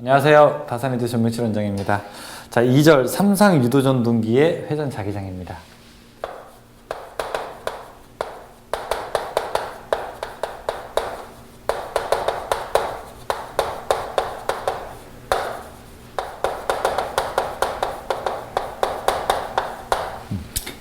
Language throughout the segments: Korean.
안녕하세요. 다산이드 전명칠 원장입니다. 자, 2절 삼상 유도 전동기의 회전 자기장입니다.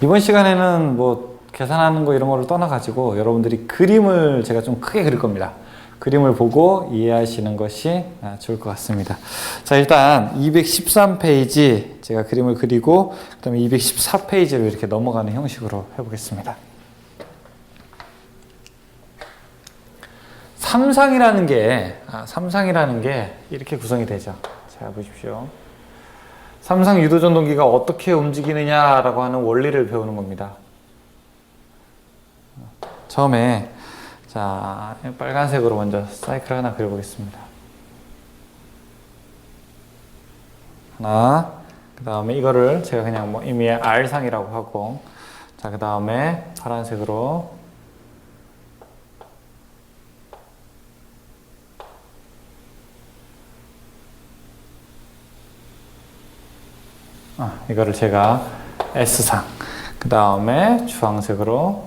이번 시간에는 뭐 계산하는 거 이런 거를 떠나가지고 여러분들이 그림을 제가 좀 크게 그릴 겁니다. 그림을 보고 이해하시는 것이 아, 좋을 것 같습니다. 자, 일단 213페이지 제가 그림을 그리고 그다음에 214페이지로 이렇게 넘어가는 형식으로 해 보겠습니다. 삼상이라는 게 아, 삼상이라는 게 이렇게 구성이 되죠. 자, 보십시오. 삼상 유도 전동기가 어떻게 움직이느냐라고 하는 원리를 배우는 겁니다. 처음에 자 빨간색으로 먼저 사이클 하나 그려보겠습니다. 하나, 그 다음에 이거를 제가 그냥 뭐 의미의 R상이라고 하고, 자, 그 다음에 파란색으로 아, 이거를 제가 S상, 그 다음에 주황색으로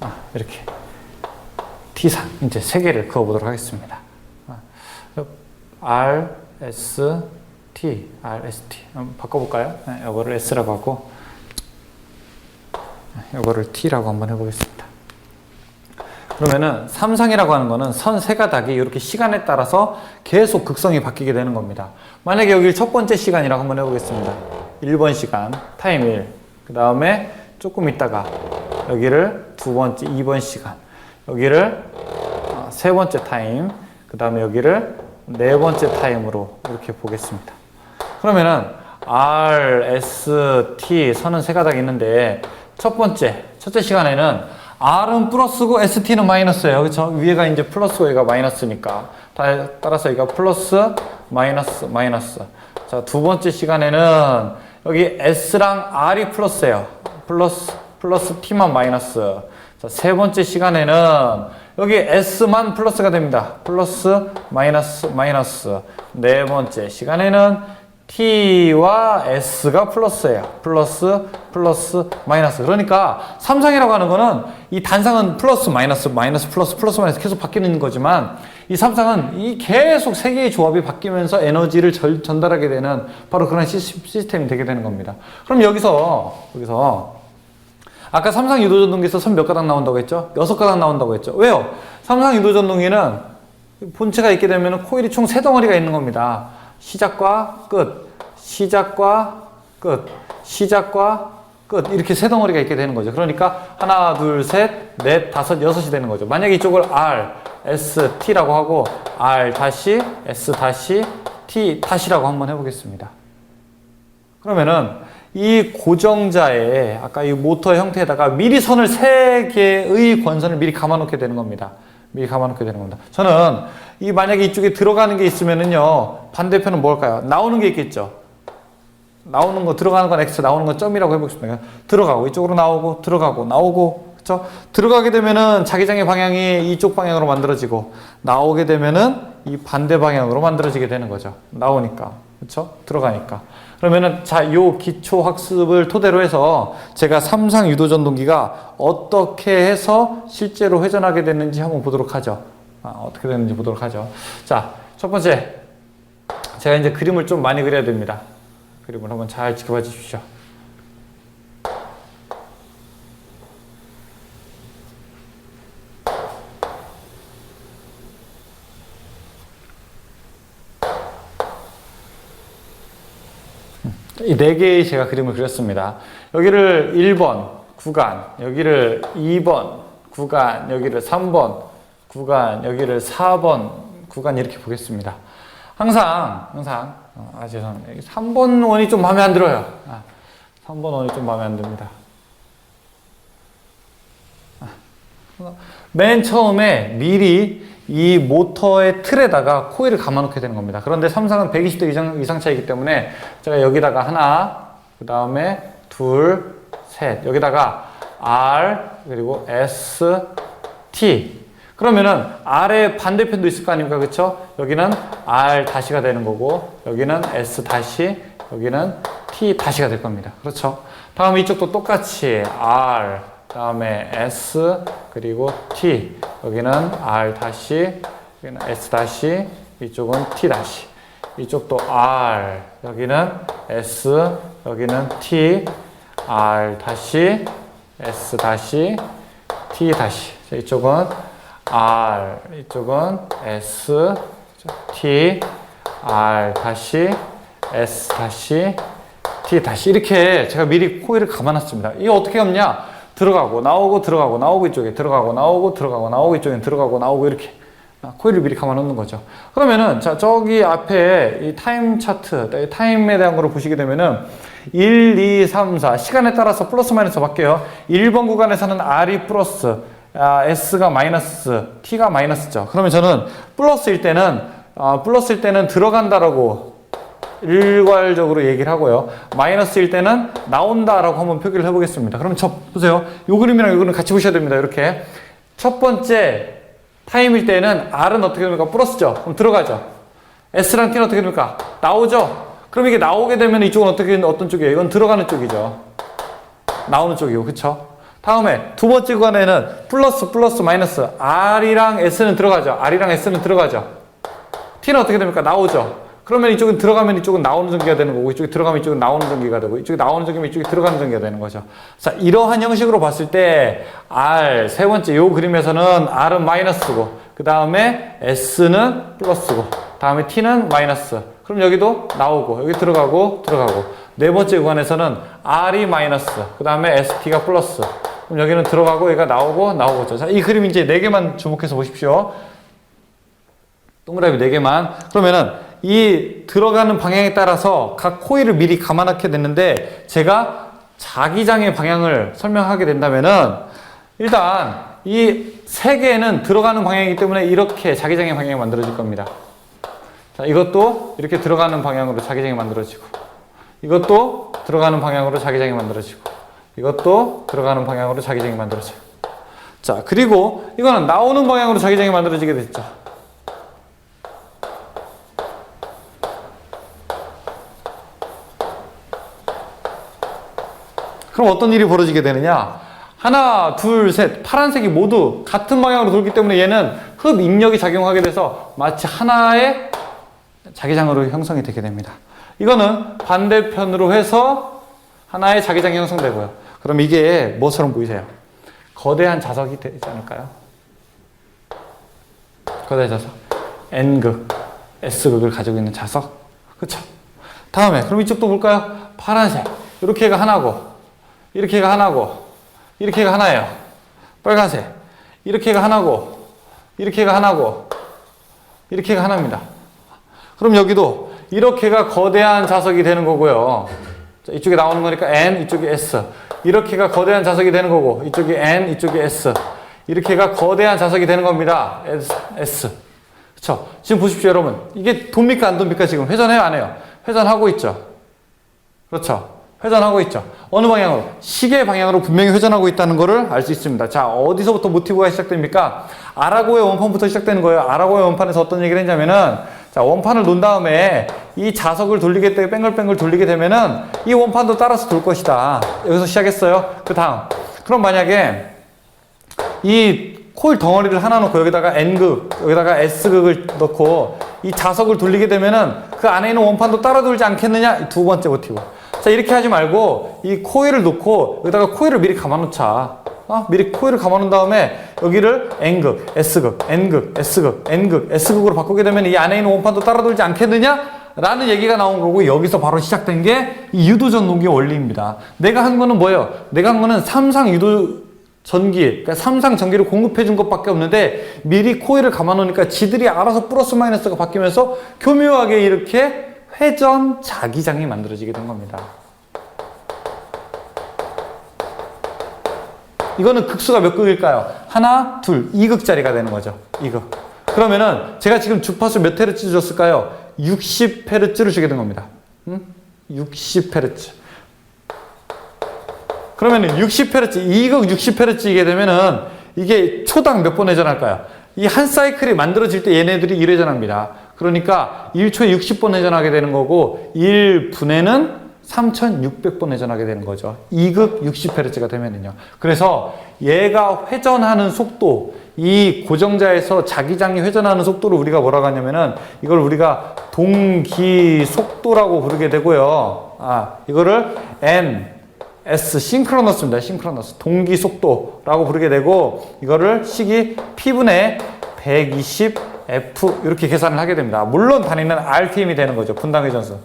아, 이렇게 T상 이제 세 개를 그어보도록 하겠습니다. 아, R, S, T, R, S, T 바꿔볼까요? 네, 이거를 S라고 하고 이거를 T라고 한번 해보겠습니다. 그러면은 삼상이라고 하는 거는 선 세 가닥이 이렇게 시간에 따라서 계속 극성이 바뀌게 되는 겁니다. 만약에 여기 첫 번째 시간이라고 한번 해보겠습니다. 1번 시간, 타임 1. 그 다음에 조금 있다가 여기를 두 번째, 2번 시간. 여기를 어, 세 번째 타임. 그 다음에 여기를 네 번째 타임으로 이렇게 보겠습니다. 그러면은 R, S, T 선은 세 가닥이 있는데 첫 번째, 첫째 시간에는 R은 플러스고 ST는 마이너스예요. 그렇죠? 위에가 이제 플러스고 얘가 마이너스니까. 다- 따라서 여기가 플러스, 마이너스, 마이너스. 자, 두 번째 시간에는 여기 S랑 R이 플러스예요. 플러스, 플러스 T만 마이너스. 자, 세 번째 시간에는 여기 S만 플러스가 됩니다. 플러스, 마이너스, 마이너스. 네 번째 시간에는 T와 S가 플러스예요. 플러스, 플러스, 마이너스. 그러니까 삼상이라고 하는 거는 이 단상은 플러스, 마이너스, 마이너스, 플러스, 플러스, 마이너스 계속 바뀌는 거지만 이 삼상은 이 계속 세 개의 조합이 바뀌면서 에너지를 절- 전달하게 되는 바로 그런 시스- 시스템이 되게 되는 겁니다. 그럼 여기서, 여기서 아까 삼상 유도전동기에서 선 몇 가닥 나온다고 했죠? 여섯 가닥 나온다고 했죠? 왜요? 삼상 유도전동기는 본체가 있게 되면 코일이 총 세 덩어리가 있는 겁니다. 시작과 끝, 시작과 끝, 시작과 끝 이렇게 세 덩어리가 있게 되는 거죠. 그러니까 하나, 둘, 셋, 넷, 다섯, 여섯이 되는 거죠. 만약에 이쪽을 R, S, T라고 하고 R S 다시 T 다시라고 한번 해보겠습니다. 그러면은 이 고정자의 아까 이 모터 형태에다가 미리 선을 세 개의 권선을 미리 감아놓게 되는 겁니다. 미리 감아놓게 되는 겁니다. 저는 이 만약에 이쪽에 들어가는 게 있으면은요 반대편은 뭘까요? 나오는 게 있겠죠. 나오는 거 들어가는 건 x 나오는 건 점이라고 해보겠습니다. 들어가고 이쪽으로 나오고 들어가고 나오고 그렇죠? 들어가게 되면은 자기장의 방향이 이쪽 방향으로 만들어지고 나오게 되면은 이 반대 방향으로 만들어지게 되는 거죠. 나오니까 그렇죠? 들어가니까 그러면은 자 요 기초 학습을 토대로 해서 제가 삼상 유도 전동기가 어떻게 해서 실제로 회전하게 됐는지 한번 보도록 하죠. 아, 어떻게 됐는지 보도록 하죠. 자 첫 번째 제가 이제 그림을 좀 많이 그려야 됩니다. 그림을 한번 잘 지켜봐 주십시오. 이 네 개의 제가 그림을 그렸습니다. 여기를 1번 구간, 여기를 2번 구간, 여기를 3번 구간, 여기를 4번 구간 이렇게 보겠습니다. 항상, 항상, 어, 아, 죄송합니다. 여기 3번 원이 좀 마음에 안 들어요. 아, 3번 원이 좀 마음에 안 듭니다. 아, 맨 처음에 미리 이 모터의 틀에다가 코일을 감아놓게 되는 겁니다. 그런데 삼상은 120도 이상, 이상 차이기 때문에 제가 여기다가 하나, 그 다음에 둘, 셋. 여기다가 R, 그리고 S, T. 그러면은 R의 반대편도 있을 거 아닙니까? 그쵸? 여기는 R 다시가 되는 거고, 여기는 S 다시, 여기는 T 다시가 될 겁니다. 그렇죠? 다음 이쪽도 똑같이 R, 다음에 S, 그리고 T. 여기는 R 다시, 여기는 S 다시, 이쪽은 T 다시. 이쪽도 R, 여기는 S, 여기는 T, R 다시, S 다시, T 다시. 자, 이쪽은 R, 이쪽은 S, T, R 다시, S 다시, T 다시. 이렇게 제가 미리 코일을 감아놨습니다. 이게 어떻게 없냐? 들어가고, 나오고, 들어가고, 나오고, 이쪽에 들어가고, 나오고, 들어가고, 나오고, 이쪽에 들어가고, 나오고, 이렇게. 아, 코일을 미리 감아 놓는 거죠. 그러면은, 자, 저기 앞에 이 타임 차트, 이 타임에 대한 거를 보시게 되면은, 1, 2, 3, 4. 시간에 따라서 플러스 마이너스 바뀌어요. 1번 구간에서는 R이 플러스, 아, S가 마이너스, T가 마이너스죠. 그러면 저는 플러스일 때는, 아, 플러스일 때는 들어간다라고 일괄적으로 얘기를 하고요. 마이너스일 때는 나온다라고 한번 표기를 해보겠습니다. 그럼 저, 보세요. 요 그림이랑 요 그림 같이 보셔야 됩니다. 이렇게. 첫 번째 타임일 때는 R은 어떻게 됩니까? 플러스죠. 그럼 들어가죠. S랑 T는 어떻게 됩니까? 나오죠. 그럼 이게 나오게 되면 이쪽은 어떻게 어떤 쪽이에요? 이건 들어가는 쪽이죠. 나오는 쪽이고, 그쵸? 다음에 두 번째 구간에는 플러스 플러스 마이너스 R이랑 S는 들어가죠. R이랑 S는 들어가죠. T는 어떻게 됩니까? 나오죠. 그러면 이쪽은 들어가면 이쪽은 나오는 전기가 되는 거고 이쪽이 들어가면 이쪽은 나오는 전기가 되고 이쪽이 나오는 전기면 이쪽이 들어가는 전기가 되는 거죠. 자, 이러한 형식으로 봤을 때 R 세 번째 요 그림에서는 R은 마이너스고 그 다음에 S는 플러스고 다음에 T는 마이너스. 그럼 여기도 나오고 여기 들어가고 들어가고 네 번째 구간에서는 R이 마이너스 그 다음에 ST가 플러스 그럼 여기는 들어가고 얘가 나오고 나오고 자, 이 그림 이제 네 개만 주목해서 보십시오. 동그라미 네 개만 그러면은 이 들어가는 방향에 따라서 각 코일을 미리 감아놓게 됐는데 제가 자기장의 방향을 설명하게 된다면은 일단 이 세 개는 들어가는 방향이기 때문에 이렇게 자기장의 방향이 만들어질 겁니다. 자, 이것도 이렇게 들어가는 방향으로 자기장이 만들어지고 이것도 들어가는 방향으로 자기장이 만들어지고 이것도 들어가는 방향으로 자기장이 만들어져요. 자, 그리고 이거는 나오는 방향으로 자기장이 만들어지게 됐죠. 그럼 어떤 일이 벌어지게 되느냐? 하나, 둘, 셋. 파란색이 모두 같은 방향으로 돌기 때문에 얘는 흡 인력이 작용하게 돼서 마치 하나의 자기장으로 형성이 되게 됩니다. 이거는 반대편으로 해서 하나의 자기장이 형성되고요. 그럼 이게 뭐처럼 보이세요? 거대한 자석이 되지 않을까요? 거대한 자석. N극, S극을 가지고 있는 자석. 그쵸? 다음에, 그럼 이쪽도 볼까요? 파란색. 이렇게 가 하나고, 이렇게가 하나고, 이렇게가 하나예요. 빨간색. 이렇게가 하나고, 이렇게가 하나고, 이렇게가 하나입니다. 그럼 여기도 이렇게가 거대한 자석이 되는 거고요. 자, 이쪽에 나오는 거니까 N, 이쪽이 S. 이렇게가 거대한 자석이 되는 거고, 이쪽이 N, 이쪽이 S. 이렇게가 거대한 자석이 되는 겁니다. S. S. 그쵸? 지금 보십시오, 여러분. 이게 돕니까, 안 돕니까, 지금? 회전해요, 안 해요? 회전하고 있죠? 그렇죠? 회전하고 있죠. 어느 방향으로? 시계 방향으로 분명히 회전하고 있다는 것을 알 수 있습니다. 자, 어디서부터 모티브가 시작됩니까? 아라고의 원판부터 시작되는 거예요. 아라고의 원판에서 어떤 얘기를 했냐면은, 자, 원판을 놓은 다음에 이 자석을 돌리게 되, 뺑글뺑글 돌리게 되면은 이 원판도 따라서 돌 것이다. 여기서 시작했어요. 그 다음. 그럼 만약에 이 코일 덩어리를 하나 놓고 여기다가 N극, 여기다가 S극을 넣고 이 자석을 돌리게 되면은 그 안에 있는 원판도 따라 돌지 않겠느냐? 두 번째 모티브. 자, 이렇게 하지 말고 이 코일을 놓고 여기다가 코일을 미리 감아 놓자. 어? 미리 코일을 감아 놓은 다음에 여기를 N극, S극, N극, S극, N극, S극으로 바꾸게 되면 이 안에 있는 원판도 따라 돌지 않겠느냐? 라는 얘기가 나온 거고 여기서 바로 시작된 게 이 유도 전동기 원리입니다. 내가 한 거는 뭐예요? 내가 한 거는 삼상 유도 전기, 그러니까 삼상 전기를 공급해 준 것밖에 없는데 미리 코일을 감아 놓으니까 지들이 알아서 플러스 마이너스가 바뀌면서 교묘하게 이렇게 회전 자기장이 만들어지게 된 겁니다. 이거는 극수가 몇 극일까요? 하나, 둘, 2극짜리가 되는 거죠. 2극. 그러면은 제가 지금 주파수 몇 헤르츠 줬을까요? 60 헤르츠를 주게 된 겁니다. 음? 60 헤르츠. 그러면은 60 헤르츠, 2극 60 헤르츠이게 되면은 이게 초당 몇 번 회전할까요? 이 한 사이클이 만들어질 때 얘네들이 1회전합니다. 그러니까 1초에 60번 회전하게 되는 거고 1분에는 3600번 회전하게 되는 거죠. 2극 60Hz가 되면은요. 그래서 얘가 회전하는 속도, 이 고정자에서 자기장이 회전하는 속도를 우리가 뭐라고 하냐면은 이걸 우리가 동기 속도라고 부르게 되고요. 아, 이거를 N, S, 싱크로너스입니다. 싱크로너스. 동기 속도라고 부르게 되고 이거를 식이 P분의 120F 이렇게 계산을 하게 됩니다. 물론 단위는 RPM이 되는 거죠. 분당 회전수.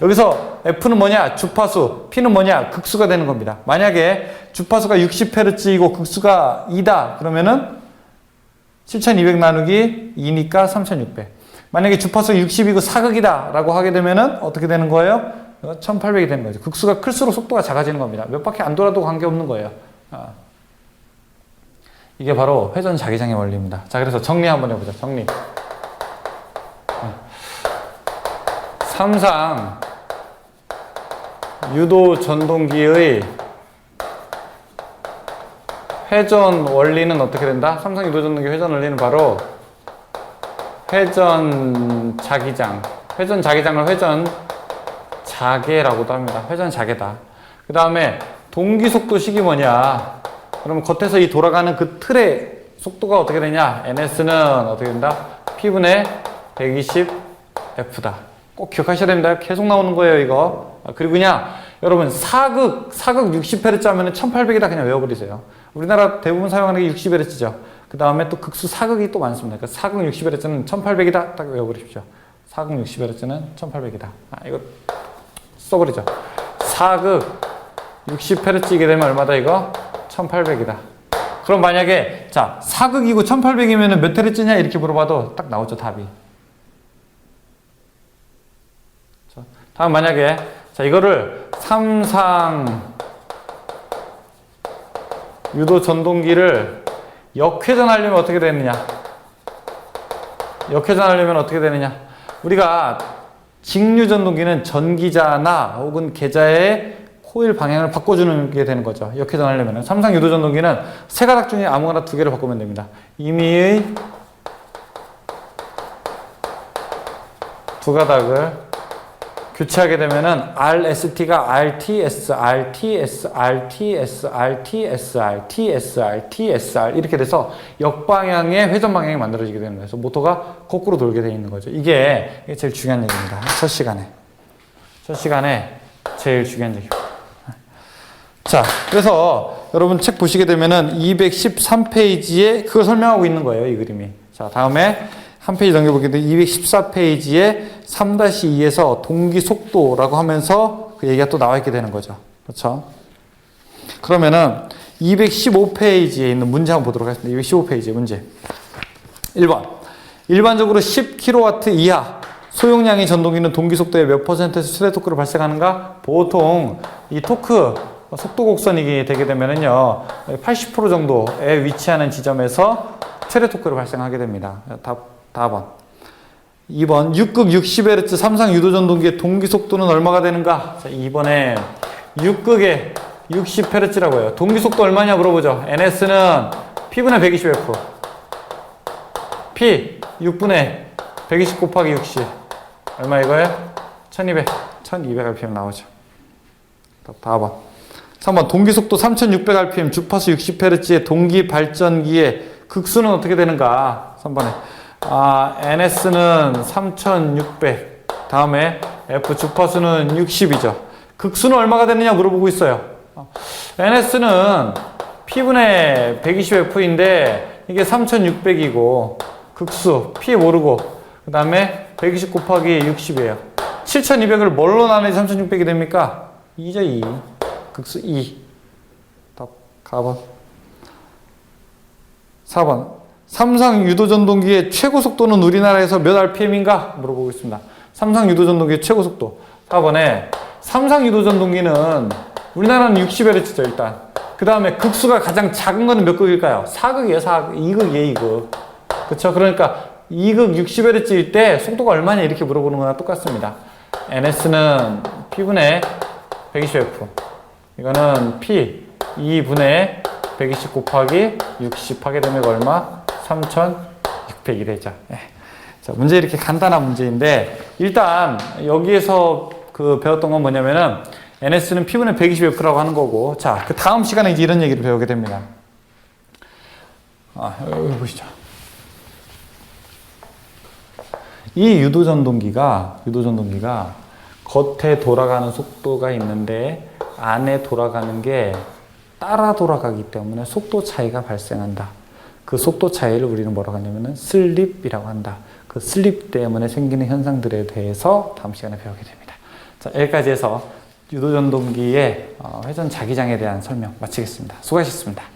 여기서 F는 뭐냐? 주파수. P는 뭐냐? 극수가 되는 겁니다. 만약에 주파수가 60Hz이고 극수가 2다. 그러면은 7200 나누기 2니까 3600. 만약에 주파수 60이고 사극이다. 라고 하게 되면은 어떻게 되는 거예요? 1800이 되는 거죠. 극수가 클수록 속도가 작아지는 겁니다. 몇 바퀴 안 돌아도 관계없는 거예요. 아. 이게 바로 회전 자기장의 원리입니다. 자, 그래서 정리 한번 해보자. 정리. 삼상 유도 전동기의 회전 원리는 어떻게 된다? 삼성 유도 전동기 회전 원리는 바로 회전 자기장. 회전 자기장을 회전 자계라고도 합니다. 회전 자계다. 그 다음에 동기 속도식이 뭐냐? 그러면 겉에서 이 돌아가는 그 틀의 속도가 어떻게 되냐? NS는 어떻게 된다? P분의 120F다. 꼭 기억하셔야 됩니다. 계속 나오는 거예요, 이거. 아, 그리고 그냥 여러분 사극 사극 60Hz 하면은 1800이다 그냥 외워버리세요. 우리나라 대부분 사용하는 게 60Hz죠. 그 다음에 또 극수 사극이 또 많습니다. 그러니까 사극 60Hz는 1800이다 딱 외워버리십시오. 사극 60Hz는 1800이다. 아, 이거 써버리죠. 사극 60Hz이게 되면 얼마다 이거? 1800이다. 그럼 만약에 자 사극이고 1800이면 몇 Hz냐 이렇게 물어봐도 딱 나오죠 답이. 자, 다음 만약에 자 이거를 삼상 유도 전동기를 역회전하려면 어떻게 되느냐? 역회전하려면 어떻게 되느냐? 우리가 직류 전동기는 전기자나 혹은 계자의 코일 방향을 바꿔주는 게 되는 거죠. 역회전 하려면 삼상 유도 전동기는 세 가닥 중에 아무거나 두 개를 바꾸면 됩니다. 임의의 두 가닥을 교체하게 되면은 RST가 RTS, RTS, RTS, RTS, RTS, RTS 이렇게 돼서 역방향의 회전 방향이 만들어지게 거예요. 그래서 모터가 거꾸로 돌게 되어 있는 거죠. 이게 제일 중요한 얘기입니다. 첫 시간에. 첫 시간에 제일 중요한 얘기입니다. 자, 그래서 여러분 책 보시게 되면은 213페이지에 그걸 설명하고 있는 거예요. 이 그림이. 자, 다음에 한 페이지 넘겨보게 되면 214페이지에 3-2에서 동기 속도라고 하면서 그 얘기가 또 나와 있게 되는 거죠. 그렇죠? 그러면은 215페이지에 있는 문제 한번 보도록 하겠습니다. 215페이지 문제. 1번. 일반적으로 10kW 이하 소용량의 전동기는 동기 속도의 몇 퍼센트에서 최대 토크를 발생하는가? 보통 이 토크 속도 곡선이 되게 되면은요 80% 정도에 위치하는 지점에서 최대 토크를 발생하게 됩니다. 답, 답은 2번 6극 60Hz 삼상 유도 전동기의 동기 속도는 얼마가 되는가? 자, 2번에 6극에 60Hz라고 해요. 동기 속도 얼마냐 물어보죠. NS는 P분의 120F. P 6분의 120 곱하기 60. 얼마 이거예요? 1200. 1200rpm 나오죠. 답 4번. 3번 동기속도 3600rpm 주파수 60Hz의 동기 발전기의 극수는 어떻게 되는가? 3번에 아, NS는 3600 다음에 F 주파수는 60이죠. 극수는 얼마가 되느냐 물어보고 있어요. NS는 P분의 120F인데 이게 3600이고 극수 P 모르고 그 다음에 120 곱하기 60이에요. 7200을 뭘로 나누니 3600이 됩니까? 2죠 2. 극수 2. 답 가번. 4번. 삼상 유도 전동기의 최고 속도는 우리나라에서 몇 RPM인가? 물어보고 있습니다. 삼상 유도 전동기의 최고 속도. 4번에 삼상 유도 전동기는 우리나라는 60Hz죠, 일단. 그 다음에 극수가 가장 작은 거는 몇 극일까요? 4극이에요, 4극. 2극이에요, 2극. 그쵸? 그러니까 2극 60Hz일 때 속도가 얼마냐 이렇게 물어보는 거랑 똑같습니다. NS는 P분의 120F. 이거는 P 2분의 120 곱하기 60 하게 되면 얼마? 3,600 601회죠. 예. 자, 문제 이렇게 간단한 문제인데 일단 여기에서 그 배웠던 건 뭐냐면은 NS는 P분의 120F라고 하는 거고 자, 그 다음 시간에 이제 이런 얘기를 배우게 됩니다. 아, 여기 보시죠. 이 유도전동기가 유도전동기가 겉에 돌아가는 속도가 있는데 안에 돌아가는 게 따라 돌아가기 때문에 속도 차이가 발생한다. 그 속도 차이를 우리는 뭐라고 하냐면은 슬립이라고 한다. 그 슬립 때문에 생기는 현상들에 대해서 다음 시간에 배우게 됩니다. 자, 여기까지 해서 유도전동기의 어, 회전 자기장에 대한 설명 마치겠습니다. 수고하셨습니다.